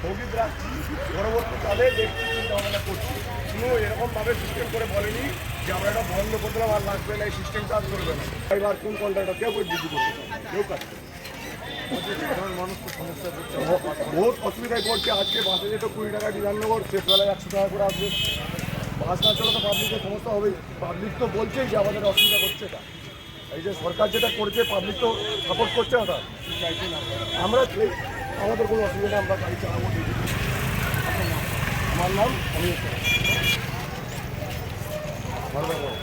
স্থগিত রাখছি পরবর্তীকালে দেখছি চিন্তা ভাবনা করছি। কোনো এরকমভাবে সিস্টেম করে বলেনি যে আমরা এটা বন্ধ করে দিলাম আর লাগবে না এই সিস্টেম কাজ করবে না। এবার কোন কন্ট্রাক্টর কেউ করে দিদি করতে কেউ কাজ বহুত অসুবিধায় পড়ছে আজকে বাসে যেত কুড়ি টাকা বিধাননগর শেষবেলায় একশো টাকা করে আসবে। বাস না চলে তো পাবলিকের সমস্যা হবেই। পাবলিক তো বলছেই যে আমাদের অসুবিধা করছে এটা। এই যে সরকার যেটা করছে পাবলিক তো সাপোর্ট করছে না তার। আমরা আমাদের কোনো অসুবিধা আমরা গাড়ি চালাবো আমার নাম অমিত শাহ। ভালো থাকবেন।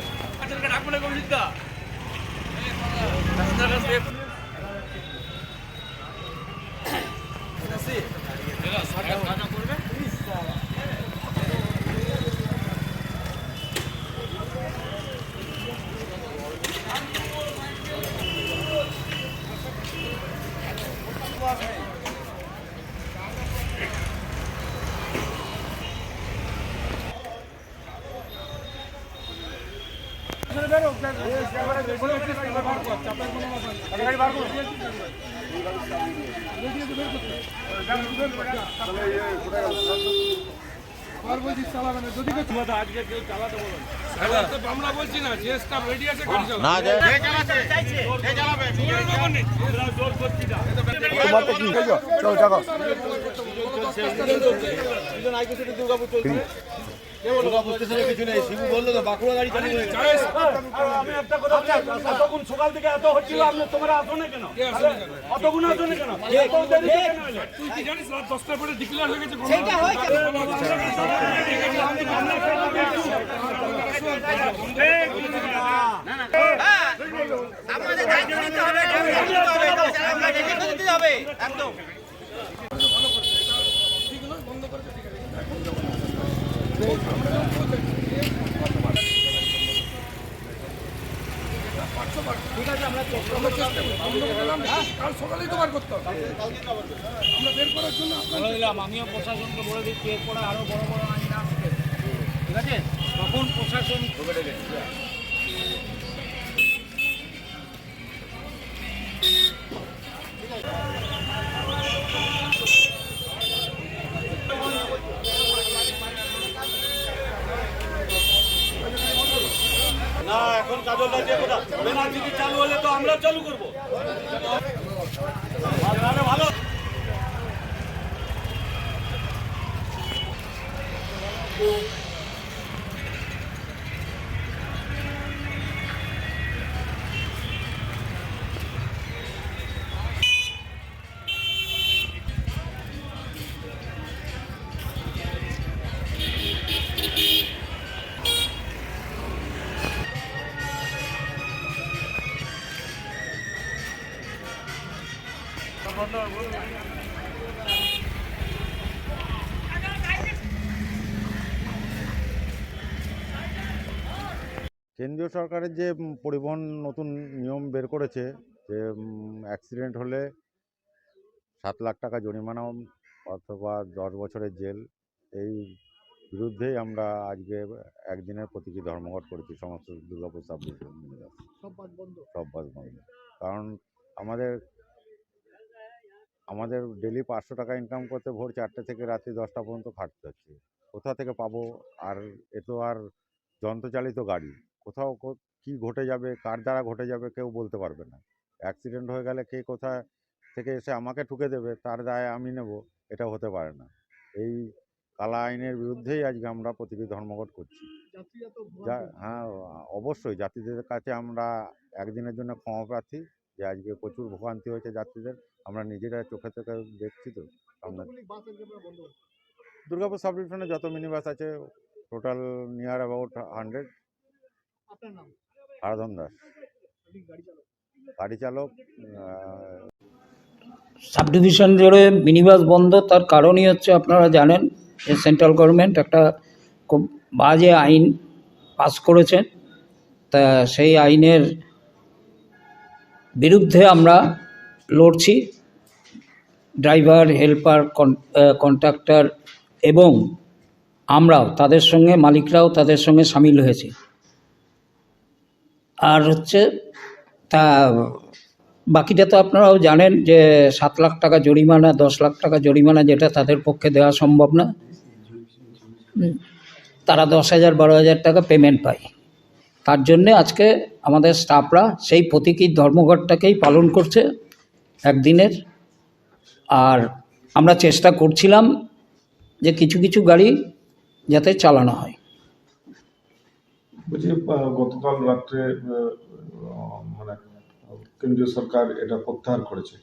আমরা বলছি না যে স্টাফ রেডি আছে না যে তোমার তো কি হয়েছে চলো যাব কিছু নেই শিবু বলল তো বাঁকুড়া গাড়ি চালু হয়ে গেছে। আমি একটা কথা এতক্ষণ সকাল থেকে এত হচ্ছিল আপনি তোমরা আসো না কেন অতক্ষণ আসো না কেন এত দেরি কেন এলে? তুই কি জানিস রাত দশটার পরে ডিক্লেয়ার হয়ে গেছে আমাদের দায়িত্ব নিতে হবে নিতে হবে একদম কাল সকালেই তোমার করতে হবে আমরা বের করার জন্য আমিও প্রশাসনকে বলে দিচ্ছি এরপরে আরও বড় বড় আইন আসবে ঠিক আছে? তখন প্রশাসন না, এখন কাজল রাজ্যে কোথা এনার্জি চালু হলে তো আমরা চালু করব। ভালো Thank ভালো। কেন্দ্রীয় সরকারের যে পরিবহন নতুন নিয়ম বের করেছে যে অ্যাক্সিডেন্ট হলে সাত লাখ টাকা জরিমানা অথবা দশ বছরের জেল এই বিরুদ্ধেই আমরা আজকে একদিনের প্রতীকী ধর্মঘট করেছি সমস্ত দুর্গাপুর সাব সব বাস বন্ধ। কারণ আমাদের আমাদের ডেলি পাঁচশো টাকা ইনকাম করতে ভোর চারটে থেকে রাত্রি দশটা পর্যন্ত খাটতে হচ্ছে। কোথা থেকে পাবো? আর এ তো আর যন্ত্রচালিত গাড়ি। কোথাও কো- ঘটে যাবে? কার দ্বারা ঘটে যাবে? কেউ বলতে পারবে না। অ্যাক্সিডেন্ট হয়ে গেলে কে কোথায় থেকে এসে আমাকে ঠুকে দেবে? তার দায় আমি নেব। এটা হতে পারে না। এই কালা আইনের বিরুদ্ধেই আজকে আমরা প্রতিটি ধর্মঘট করছি। হ্যাঁ অবশ্যই যাত্রীদের কাছে আমরা একদিনের জন্য ক্ষমা প্রার্থী যে আজকে প্রচুর ভোগান্তি হয়েছে যাত্রীদের। আমরা নিজেরা চোখে চোখে দেখছি তো আমরা। দুর্গাপুর সাব ডিভিশনে যত মিনি বাস আছে total near about hundred Aradhan Das. গাড়ি চালক? সাব ডিভিশন জুড়ে মিনিবাস বন্ধ তার কারণই হচ্ছে আপনারা জানেন যে সেন্ট্রাল গভর্নমেন্ট একটা খুব বাজে আইন পাস করেছে। তা সেই আইনের বিরুদ্ধে আমরা লড়ছি। ড্রাইভার, হেল্পার কন্ট্রাক্টর এবং আমরাও, তাদের সঙ্গে, মালিকরাও তাদের সঙ্গে সামিল হয়েছে। আর হচ্ছে, তা, বাকিটা তো আপনারাও জানেন যে সাত লাখ টাকা জরিমানা, দশ লাখ টাকা জরিমানা যেটা তাদের পক্ষে দেওয়া সম্ভব না। তারা দশ হাজার, বারো হাজার টাকা পেমেন্ট পায়। তার জন্যে আজকে আমাদের স্টাফরা সেই প্রতীকী ধর্মঘটটাকেই পালন করছে একদিনের। আর আমরা চেষ্টা করছিলাম যে কিছু কিছু গাড়ি যাতে চালানো হয়। বলছি গতকাল রাত্রে মানে কেন্দ্রীয় সরকার এটা প্রত্যাহার করেছে।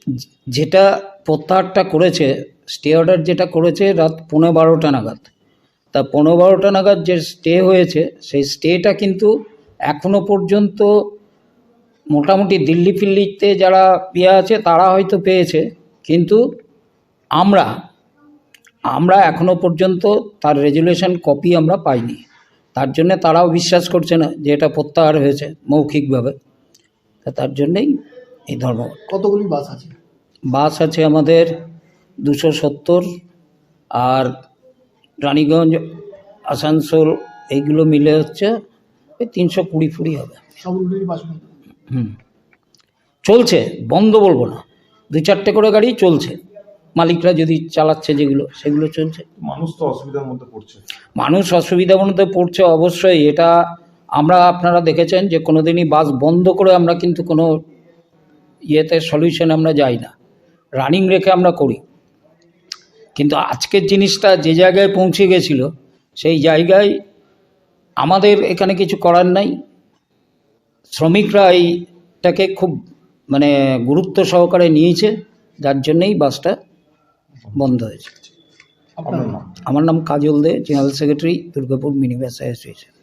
যেটা প্রত্যাহারটা করেছে স্টে অর্ডার যেটা করেছে রাত পনেরো বারোটা নাগাদ। তা পনেরো বারোটা নাগাদ যে স্টে হয়েছে সেই স্টেটা কিন্তু এখনও পর্যন্ত মোটামুটি দিল্লি ফিল্লিতে যারা ইয়ে আছে তারা হয়তো পেয়েছে। কিন্তু আমরা আমরা এখনও পর্যন্ত তার রেজুলেশন কপি আমরা পাইনি। তার জন্য তারাও বিশ্বাস করছে না যে এটা প্রত্যাহার হয়েছে মৌখিকভাবে। তা তার জন্যেই এই ধর্ম। কতগুলি বাস আছে? বাস আছে আমাদের দুশো সত্তর আর রানীগঞ্জ আসানসোল এইগুলো মিলে হচ্ছে ওই তিনশো কুড়ি ফুড়ি হবে। হুম। চলছে বন্ধ বলব না। দু চারটে করে গাড়ি চলছে। মালিকরা যদি চালাচ্ছে যেগুলো সেগুলো চলছে। মানুষ তো অসুবিধার মধ্যে পড়ছে। মানুষ অসুবিধার মধ্যে পড়ছে অবশ্যই। এটা আমরা আপনারা দেখেছেন যে কোনো দিনই বাস বন্ধ করে আমরা কিন্তু কোনো ইয়েতে সলিউশন আমরা যাই না। রানিং রেখে আমরা করি। কিন্তু আজকের জিনিসটা যে জায়গায় পৌঁছে গেছিল সেই জায়গায় আমাদের এখানে কিছু করার নাই। শ্রমিকরা এইটাকে খুব মানে গুরুত্ব সহকারে নিয়েছে যার জন্যেই বাসটা বন্ধ হয়েছে। আমার নাম Kajal Dey general secretary Durgapur minibus association.